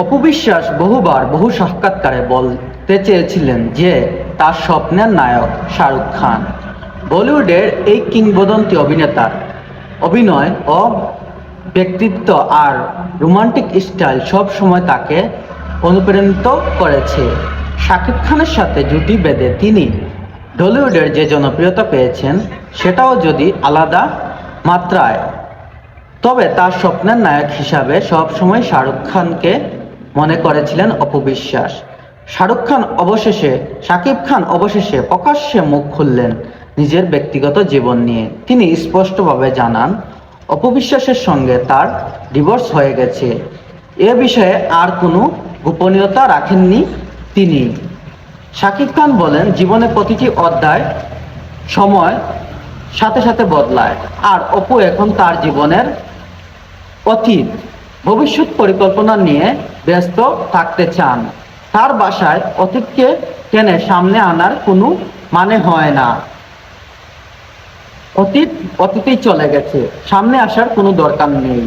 অপবিশ্বাস বহুবার বহু সাক্ষাৎকারে বলতে চেয়েছিলেন যে, তার স্বপ্নের নায়ক শাহরুখ খান। বলিউডের এই কিংবদন্তি অভিনেতার অভিনয় ও ব্যক্তিত্ব আর রোমান্টিক স্টাইল সব সময় তাকে অনুপ্রাণিত করেছে। শাকিব খানের সাথে জুটি বেঁধে তিনি টলিউডের যে জনপ্রিয়তা পেয়েছেন, সেটাও যদি আলাদা মাত্রায়। তবে তার স্বপ্নের নায়ক হিসাবে সবসময় শাহরুখ খানকে মনে করেছিলেন অপবিশ্বাস শাহরুখ খান অবশেষে শাকিব খান অবশেষে প্রকাশ্যে মুখ খুললেন নিজের ব্যক্তিগত জীবন নিয়ে। তিনি স্পষ্টভাবে জানান অপবিশ্বাসের সঙ্গে তার ডিভোর্স হয়ে গেছে। এ বিষয়ে আর কোনো গোপনীয়তা রাখেননি তিনি। শাকিব খান বলেন, জীবনে প্রতিটি অধ্যায় সময় সাথে সাথে বদলায়। আর অপু এখন তার জীবনের অতীত। ভবিষ্যৎ পরিকল্পনা নিয়ে ব্যস্ত থাকতে চান। তার বাসায় অতীতকে টেনে সামনে আনার কোনো মানে হয় না। অতীত অতীতেই চলে গেছে। সামনে আসার কোনো দরকার নেই।